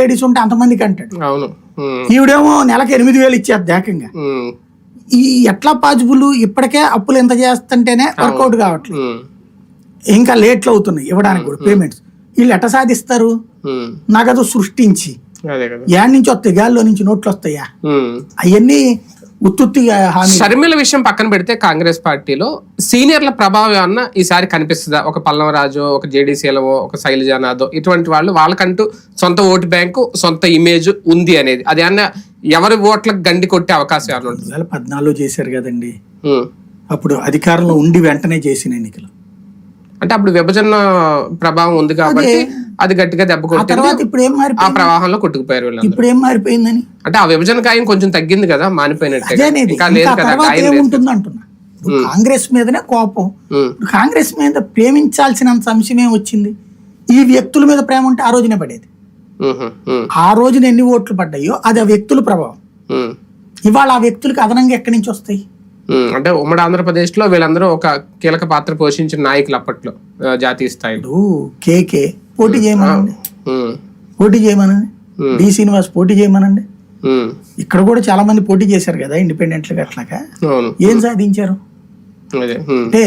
Ladies ఉంటే అంతమందికి అంటాడు. అవును. ఈవిడేమో నెలకి ఎనిమిది వేలు ఇచ్చేది ఏకంగా. ఈ ఎట్లా పాజిబుల్ ఇప్పటికే అప్పులు ఎంత చేస్తుంటేనే వర్కౌట్ కావట్లేదు. ఇంకా లేట్లు అవుతున్నాయి ఇవ్వడానికి కూడా పేమెంట్స్. వీళ్ళు ఎట్ట సాధిస్తారు? నగదు సృష్టించి. యాడ్ నుంచి వస్తాయి గాల్లో నుంచి నోట్లు వస్తాయా. అవన్నీ ఉత్తుత్తిగా హామీ షర్మిల విషయం పక్కన పెడితే కాంగ్రెస్ పార్టీలో సీనియర్ల ప్రభావం ఏమన్నా ఈసారి కనిపిస్తుందా? ఒక పల్లవరాజు ఒక జేడీసీలవో ఒక శైలజానాథో ఇటువంటి వాళ్ళు వాళ్ళకంటూ సొంత ఓటు బ్యాంకు సొంత ఇమేజ్ ఉంది అనేది. అది అన్న ఎవరి ఓట్లకు గండి కొట్టే అవకాశం ఏమైనా ఉంటుంది? పద్నాలుగులో చేశారు కదండి. అప్పుడు అధికారంలో ఉండి వెంటనే చేసిన ఎన్నికలు. అంటే అప్పుడు విభజన ప్రభావం ఉంది కాబట్టి అది గట్టిగా దెబ్బ కొట్టింది. తర్వాత ఇప్పుడు ఏం ఆ ప్రవాహంలో కొట్టుకుపోయారు వీళ్ళందరూ. ఇప్పుడు ఏం మారిపోయిందని? అంటే ఆ విభజన ఖాయం కొంచెం తగ్గింది కదా మానిపోయినట్టే అదేనేది. ఇంకా ఇంకా లేదు కదా తర్వాత ఖాయం లేదు. ఏముంటుంది అంటున్నా? ఇప్పుడు కాంగ్రెస్ మీదనే కోపం. ఉమ్, ఇప్పుడు కాంగ్రెస్ మీద ప్రేమించాల్సినంత అంశం ఏం వచ్చింది? ఈ వ్యక్తుల మీద ప్రేమ ఉంటే ఆ రోజునే పడేది. ఉమ్, ఉమ్, ఆ రోజున ఎన్ని ఓట్లు పడ్డాయో అది ఆ వ్యక్తుల ప్రభావం. ఉమ్. ఇవాళ ఆ వ్యక్తులకు అదనంగా ఎక్కడి నుంచి వస్తాయి? ఉమ్, అంటే ఉమ్మడి ఆంధ్రప్రదేశ్లో వీళ్ళందరూ ఒక కీలక పాత్ర పోషించిన నాయకులు అప్పట్లో ఆ, జాతీయ స్థాయిలో. ఇప్పుడు కేకే పోటీ చేయమనండి. పోటీ చేయమనండి. డి శ్రీనివాస్ పోటీ చేయమనండి. ఇక్కడ కూడా చాలా మంది పోటీ చేశారు కదా ఇండిపెండెంట్లుగా అట్లాగా ఏం సాధించారు? అంటే